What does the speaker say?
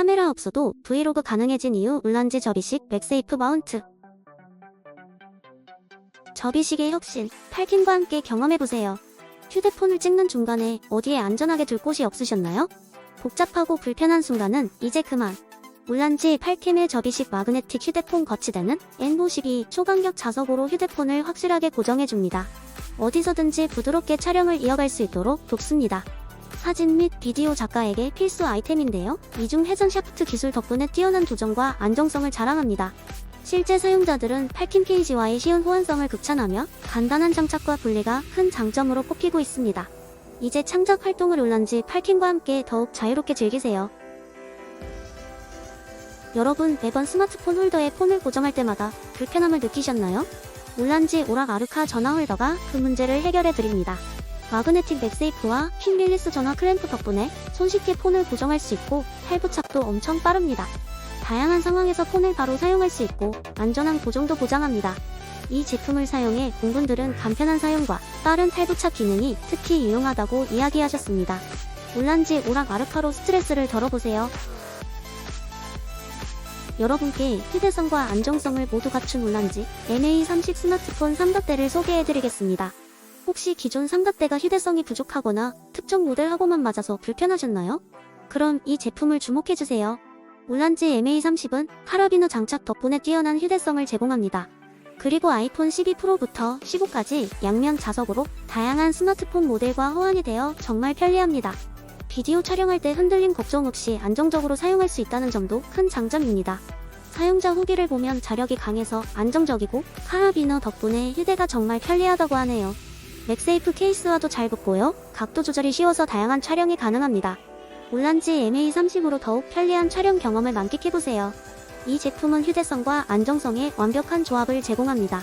카메라 없어도 브이로그 가능해진 이유 울란지 접이식 맥세이프 마운트. 접이식의 혁신, 팔킴과 함께 경험해보세요. 휴대폰을 찍는 중간에 어디에 안전하게 둘 곳이 없으셨나요? 복잡하고 불편한 순간은 이제 그만. 울란지 8캠의 접이식 마그네틱 휴대폰 거치대는 N52 초간격 자석으로 휴대폰을 확실하게 고정해줍니다. 어디서든지 부드럽게 촬영을 이어갈 수 있도록 돕습니다. 사진 및 비디오 작가에게 필수 아이템인데요. 이중 회전 샤프트 기술 덕분에 뛰어난 조정과 안정성을 자랑합니다. 실제 사용자들은 8킴 케이지와의 쉬운 호환성을 극찬하며 간단한 장착과 분리가 큰 장점으로 꼽히고 있습니다. 이제 창작 활동을 올란지 8킴과 함께 더욱 자유롭게 즐기세요. 여러분 매번 스마트폰 홀더에 폰을 고정할 때마다 불편함을 느끼셨나요? 올란지 오락 아르카 전화 홀더가 그 문제를 해결해 드립니다. 마그네틱 맥세이프와 핀 릴리스 전화 클램프 덕분에 손쉽게 폰을 고정할 수 있고 탈부착도 엄청 빠릅니다. 다양한 상황에서 폰을 바로 사용할 수 있고 안전한 고정도 보장합니다. 이 제품을 사용해 공군들은 간편한 사용과 빠른 탈부착 기능이 특히 유용하다고 이야기하셨습니다. 올란지 오락 아르카로 스트레스를 덜어보세요. 여러분께 휴대성과 안정성을 모두 갖춘 올란지 MA30 스마트폰 3각대를 소개해드리겠습니다. 혹시 기존 3각대가 휴대성이 부족하거나 특정 모델하고만 맞아서 불편하셨나요? 그럼 이 제품을 주목해주세요. 올란지 MA30은 카라비너 장착 덕분에 뛰어난 휴대성을 제공합니다. 그리고 아이폰 12 프로부터 15까지 양면 자석으로 다양한 스마트폰 모델과 호환이 되어 정말 편리합니다. 비디오 촬영할 때 흔들림 걱정 없이 안정적으로 사용할 수 있다는 점도 큰 장점입니다. 사용자 후기를 보면 자력이 강해서 안정적이고 카라비너 덕분에 휴대가 정말 편리하다고 하네요. 맥세이프 케이스와도 잘 붙고요. 각도 조절이 쉬워서 다양한 촬영이 가능합니다. 올란지 MA30으로 더욱 편리한 촬영 경험을 만끽해보세요. 이 제품은 휴대성과 안정성의 완벽한 조합을 제공합니다.